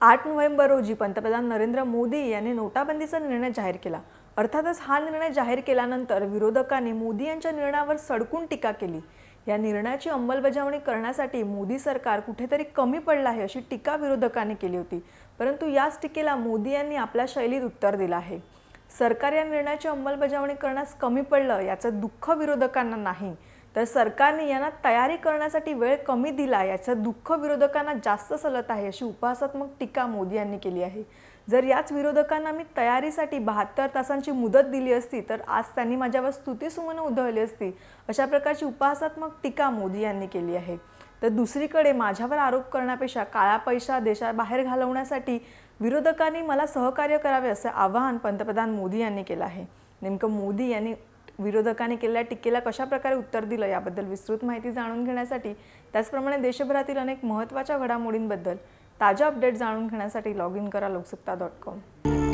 आठ नोव्हेंबर रोजी पंतप्रधान नरेंद्र मोदी यांनी नोटाबंदीचा निर्णय जाहीर केला. अर्थातच हा निर्णय जाहीर केल्यानंतर विरोधकांनी मोदी यांच्या निर्णयावर सडकून टीका केली. या निर्णयाची अंमलबजावणी करण्यासाठी मोदी सरकार कुठेतरी कमी पडलं आहे अशी टीका विरोधकांनी केली होती. परंतु याच टीकेला मोदी यांनी आपल्या शैलीत उत्तर दिलं आहे. सरकार या निर्णयाची अंमलबजावणी करण्यास कमी पडलं याचं दुःख विरोधकांना नाही. तर सरकारने यांना तयारी करण्यासाठी वेळ कमी दिला याचं दुःख विरोधकांना जास्त सलत आहे अशी उपहासात्मक टीका मोदी यांनी केली आहे. जर याच विरोधकांना मी तयारीसाठी बहात्तर तासांची मुदत दिली असती तर आज त्यांनी माझ्यावर स्तुतीसुमनं उधळली असती अशा प्रकारची उपहासात्मक टीका मोदी यांनी केली आहे. तर दुसरीकडे माझ्यावर आरोप करण्यापेक्षा काळा पैसा देशाबाहेर घालवण्यासाठी विरोधकांनी मला सहकार्य करावे असं आवाहन पंतप्रधान मोदी यांनी केलं आहे. नेमकं मोदी यांनी विरोधकांनी केलेल्या टीकेला कशा प्रकारे उत्तर दिलं याबद्दल विस्तृत माहिती जाणून घेण्यासाठी त्याचप्रमाणे देशभरातील अनेक महत्त्वाच्या घडामोडींबद्दल ताज्या अपडेट जाणून घेण्यासाठी लॉग इन करा लोकसत्ता डॉट कॉम